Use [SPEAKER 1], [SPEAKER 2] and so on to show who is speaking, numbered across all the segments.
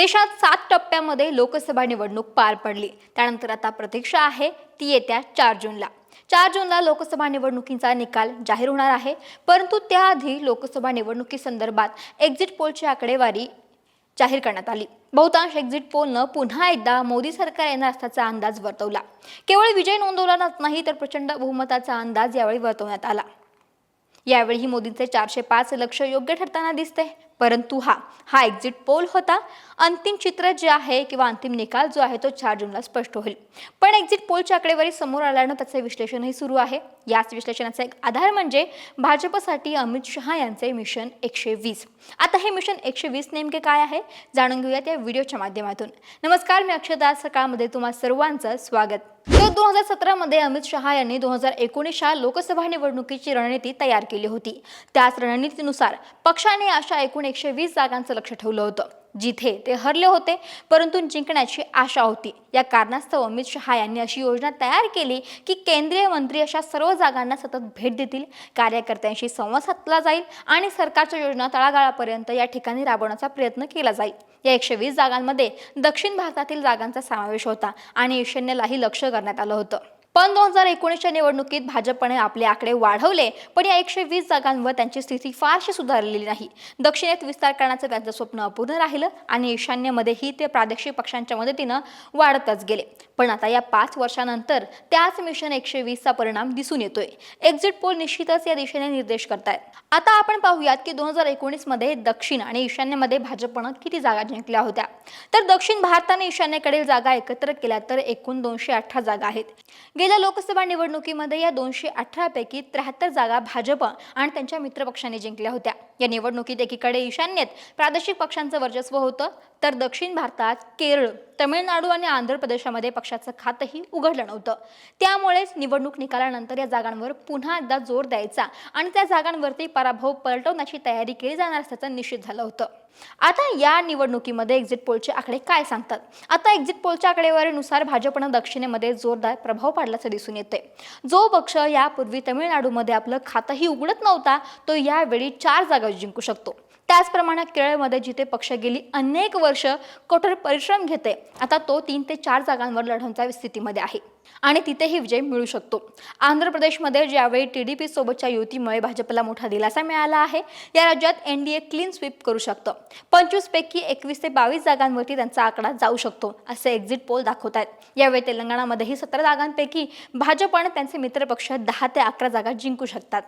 [SPEAKER 1] देशात सात टप्प्यामध्ये लोकसभा निवडणूक पार पडली. त्यानंतर आता प्रतीक्षा आहे ती येत्या चार जूनला. चार जूनला लोकसभा निवडणुकीचा निकाल जाहीर होणार आहे. परंतु त्याआधी लोकसभा निवडणुकीसंदर्भात एक्झिट पोलची आकडेवारी जाहीर करण्यात आली. बहुतांश एक्झिट पोलनं पुन्हा एकदा मोदी सरकार येणार असल्याचा अंदाज वर्तवला. केवळ विजय नोंदवला नाही तर प्रचंड बहुमताचा अंदाज यावेळी वर्तवण्यात आला. यावेळी मोदींचे चारशे पाच लक्ष योग्य ठरताना दिसते परंतु हा हा एक्झिट पोल होता. अंतिम चित्र जे आहे किंवा अंतिम निकाल जो आहे तो चार जूनला स्पष्ट होईल. पण एक्झिट पोलच्या आकडेवारी समोर आल्यानं त्याचे विश्लेषणही सुरू आहे. याच विश्लेषणाचा एक आधार म्हणजे भाजपसाठी अमित शहा यांचे मिशन एकशे वीस. आता हे मिशन एकशे वीस नेमके काय आहे? जाणून घेऊयात या व्हिडिओच्या माध्यमातून. नमस्कार मी अक्षदा सकाळमध्ये तुम्हा सर्वांचं स्वागत. दोन हजार सतरामध्ये अमित शहा यांनी दोन हजार एकोणीसच्या लोकसभा निवडणुकीची रणनीती तयार केली होती. त्याच रणनीतीनुसार पक्षाने अशा एकूण एकशे वीस जागांचं लक्ष ठेवलं होतं. जिथे ते हरले होते परंतु जिंकण्याची आशा होती. या कारणास्तव अमित शहा यांनी अशी योजना तयार केली की केंद्रीय मंत्री अशा सर्व जागांना सतत भेट देतील कार्यकर्त्यांशी संवाद साधला जाईल आणि सरकारच्या योजना तळागाळापर्यंत या ठिकाणी राबवण्याचा प्रयत्न केला जाईल. या एकशे वीस जागांमध्ये दक्षिण भारतातील जागांचा समावेश होता आणि ईशान्येलाही लक्ष करण्यात आलं होतं. पण दोन हजार एकोणीसच्या निवडणुकीत भाजपने आपले आकडे वाढवले पण या एकशे वीस जागांवर त्यांची स्थिती फारशी सुधारलेली नाही. दक्षिणेत विस्तार करण्याचं त्यांचं स्वप्न अपूर्ण राहिलं आणि ईशान्यमध्येही ते प्रादेशिक पक्षांच्या मदतीनं वाढतच गेले. पण आता या पाच वर्षानंतर त्याच मिशन एकशे वीसचा परिणाम दिसून येतोय. एक्झिट पोल निश्चितच या दिशेने निर्देश करतायत. आता आपण पाहूयात की दोन हजार एकोणीसमध्ये दक्षिण आणि ईशान्येमध्ये भाजपनं किती जागा जिंकल्या होत्या. तर दक्षिण भारताने ईशान्येकडील जागा एकत्र केल्या तर एकूण दोनशे अठरा जागा आहेत. गेल्या लोकसभा निवडणुकीमध्ये या दोनशे अठरापैकी त्र्याहत्तर जागा भाजप आणि त्यांच्या मित्रपक्षांनी जिंकल्या होत्या. या निवडणुकीत एकीकडे ईशान्येत प्रादेशिक पक्षांचं वर्चस्व होतं तर दक्षिण भारतात केरळ तमिळनाडू आणि आंध्र प्रदेशामध्ये पक्षाचं खातंही उघडलं नव्हतं. त्यामुळेच निवडणूक निकालानंतर या जागांवर पुन्हा एकदा जोर द्यायचा आणि त्या जागांवरती पराभव पलटवण्याची तयारी केली जाणार असल्याचं निश्चित झालं होतं. आता या निवडणुकीमध्ये एक्झिट पोलचे आकडे काय सांगतात? आता एक्झिट पोलच्या आकडेवारीनुसार भाजपनं दक्षिणेमध्ये जोरदार प्रभाव पाडल्याचं दिसून येते. जो पक्ष यापूर्वी तमिळनाडूमध्ये आपलं खातंही उघडत नव्हता तो यावेळी चार जागा जिंकू शकतो. त्याचप्रमाणे केरळमध्ये जिथे पक्ष गेली अनेक वर्ष कठोर परिश्रम घेते आता तो तीन ते चार जागांवर लढवण्याच्या स्थितीमध्ये आहे. आणि तिथेही विजय मिळू शकतो. आंध्र प्रदेशमध्ये ज्यावेळी टी डी पी सोबतच्या युतीमुळे भाजपला मोठा दिलासा मिळाला आहे या राज्यात N D A clean sweep करू शकतं. पंचवीस पैकी एकवीस ते बावीस जागांवरती त्यांचा आकडा जाऊ शकतो असे एक्झिट पोल दाखवत आहेत यावेळी तेलंगणामध्येही सतरा जागांपैकी भाजप आणि त्यांचे मित्रपक्ष दहा ते अकरा जागा जिंकू शकतात.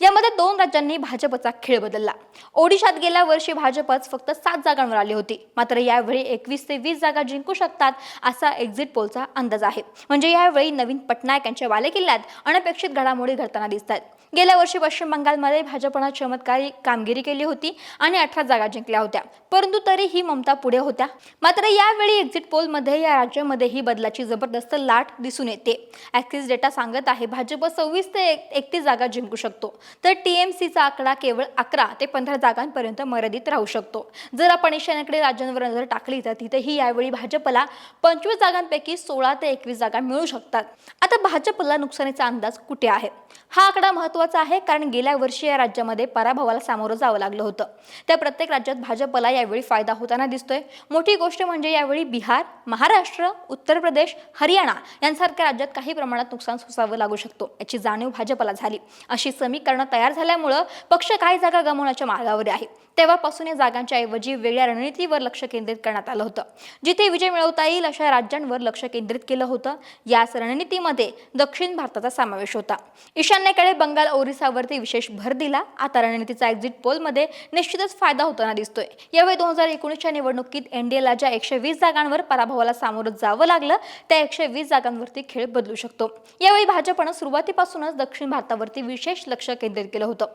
[SPEAKER 1] यामध्ये दोन राज्यांनी भाजपचा खेळ बदलला. ओडिशात गेल्या वर्षी भाजपच फक्त सात जागांवर आली होती. मात्र यावेळी एकवीस ते वीस जागा जिंकू शकतात असा एक्झिट पोलचा अंदाज आहे. म्हणजे यावेळी नवीन पटनायक यांच्या बालेकिल्ल्यात अनपेक्षित घडामोडी घडताना दिसतात गेल्या वर्षी पश्चिम बंगालमध्ये भाजपनं चमत्कारी कामगिरी केली होती आणि अठरा जागा जिंकल्या होत्या. परंतु तरीही ममता पुढे होत्या. मात्र यावेळी एक्झिट पोलमध्ये या राज्यामध्येही बदलाची जबरदस्त लाट दिसून येते. ॲक्सिस डेटा सांगत आहे भाजप सव्वीस ते एकतीस जागा जिंकू शकतो. तर टीएमसीचा आकडा केवळ अकरा ते पंधरा जागांपर्यंत मर्यादित राहू शकतो. जर आपण ईशान्येकडे राज्यांवर नजर टाकली तर तिथेही यावेळी भाजपला पंचवीस जागांपैकी सोळा ते एकवीस जागा मिळू शकतात. आता भाजपला नुकसानीचा अंदाज कुठे आहे? हा आकडा महत्त्वाचा आहे कारण गेल्या वर्षी या राज्यामध्ये पराभवाला सामोरं जावं लागलं होतं. त्या प्रत्येक राज्यात भाजपला यावेळी फायदा होताना दिसतोय. मोठी गोष्ट म्हणजे यावेळी बिहार महाराष्ट्र उत्तर प्रदेश हरियाणा यांसारख्या राज्यात काही प्रमाणात नुकसान सोसावं लागू शकतो. याची जाणीव भाजपला झाली. अशी समीकरणं तयार झाल्यामुळं पक्ष काही जागा गमावण्याच्या मार्गावर आहे. तेव्हापासून या जागांच्या ऐवजी वेगळ्या रणनीतीवर लक्ष केंद्रित करण्यात आलं होतं. जिथे विजय मिळवता येईल अशा राज्यांवर लक्ष केंद्रित केलं होतं. याच रणनीतीमध्ये दक्षिण भारताचा समावेश होता. ईशान्येकडे बंगाल काल ओरिसावरती विशेष भर दिला. आता रणनीतीचा एक्झिट पोलमध्ये निश्चितच फायदा होताना दिसतोय. यावेळी दोन हजार एकोणीसच्या निवडणुकीत एनडीएला ज्या एकशे वीस जागांवर पराभवाला सामोरं जावं लागलं त्या एकशे वीस जागांवरती खेळ बदलू शकतो. यावेळी भाजपनं सुरुवातीपासूनच दक्षिण भारतावरती विशेष लक्ष केंद्रित केलं होतं.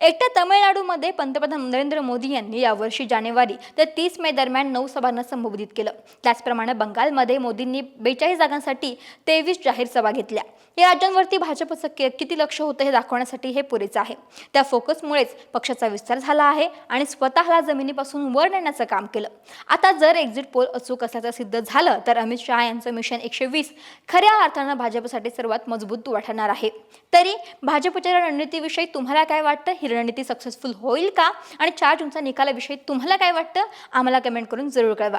[SPEAKER 1] एकट्या तमिळनाडूमध्ये पंतप्रधान नरेंद्र मोदी यांनी यावर्षी जानेवारी ते तीस मे दरम्यान नऊ सभांना संबोधित केलं. त्याचप्रमाणे बंगालमध्ये मोदींनी बेचाळीस जागांसाठी तेवीस जाहीर सभा घेतल्या. या राज्यांवरती भाजपचं के- किती लक्ष होतं हे दाखवण्यासाठी हे पुरेचं आहे. त्या फोकसमुळेच पक्षाचा विस्तार झाला आहे आणि स्वतःला जमिनीपासून वर नेण्याचं काम केलं. आता जर एक्झिट पोल अचूक असल्याचं सिद्ध झालं तर अमित शहा यांचं मिशन एकशे वीस खऱ्या अर्थानं भाजपसाठी सर्वात मजबूत दुवा ठरणार आहे. तरी भाजपच्या रणनीतीविषयी तुम्हाला काय वाटतं? ही रणनीती सक्सेसफुल होईल का? आणि चार चार जूनचा निकालाविषयी तुम्हाला काय वाटतं? आम्हाला कमेंट करून जरूर कळवा.